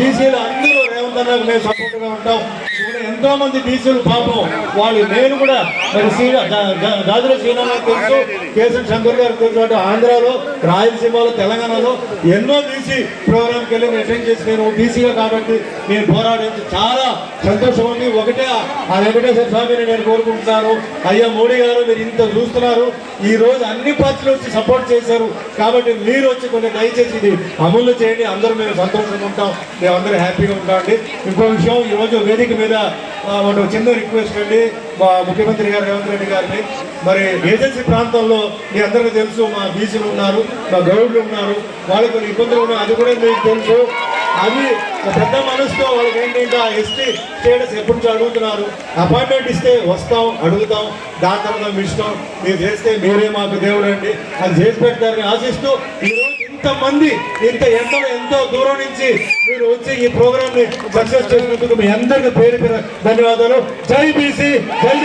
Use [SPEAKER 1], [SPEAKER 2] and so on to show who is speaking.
[SPEAKER 1] బీసీలు అందరూ రేవంత్ అన్నకు మేము సపోర్ట్గా ఉంటాం. ఎంతో మంది బీసీలు పాపం వాళ్ళు నేను కూడా మరి శ్రీ గాజుల శ్రీనారాయణ తెలుసు కేసరి శంకర్ గారు తెలుసు ఆంధ్రాలో రాయలసీమలో తెలంగాణలో ఎన్నో బీసీ ప్రోగ్రామ్కి వెళ్ళి నేను అటెండ్ చేసి నేను బీసీగా కాబట్టి నేను పోరాడించి చాలా సంతోషం ఉంది. ఒకటే ఆ వెంకటేశ్వర స్వామిని నేను కోరుకుంటున్నాను. అయ్యా మోడీ గారు మీరు ఇంత చూస్తున్నారు. ఈ రోజు అన్ని పార్టీలు వచ్చి సపోర్ట్ చేశారు. కాబట్టి మీరు వచ్చి కొన్ని దయచేసి ఇది అమలు చేయండి. అందరూ మేము సంతోషంగా ఉంటాం. మేము అందరూ హ్యాపీగా ఉంటామండి. ఇంకో విషయం ఈ రోజు వేదిక మీద ఆ, చిన్న రిక్వెస్ట్ అండి. మా ముఖ్యమంత్రి గారు రేవంత్ రెడ్డి గారిని. మరి ఏజెన్సీ ప్రాంతంలో మీ అందరికీ తెలుసు మా బీసీలు ఉన్నారు మా గౌడ్లు ఉన్నారు వాళ్ళకి కొన్ని ఇబ్బందులు ఉన్నాయి అది కూడా మీకు తెలుసు. అది పెద్ద మనసుతో వాళ్ళకి ఏంటంటే ఆ ఎస్టీ స్టేటస్ ఎప్పటి నుంచి అడుగుతున్నారు? అపాయింట్మెంట్ ఇస్తే వస్తాం అడుగుతాం దాని తర్వాత మీ ఇష్టం మీరు చేస్తే మీరే మాకు దేవుడు అండి. అది చేసి పెడతారని ఆశిస్తూ ఈరోజు ఇంతమంది ఇంత ఎంతో ఎంతో దూరం నుంచి మీరు వచ్చి ఈ ప్రోగ్రామ్ని సక్సెస్ చేసినందుకు మీ అందరికీ పేరు పేరు ధన్యవాదాలు. జై బీసీ జై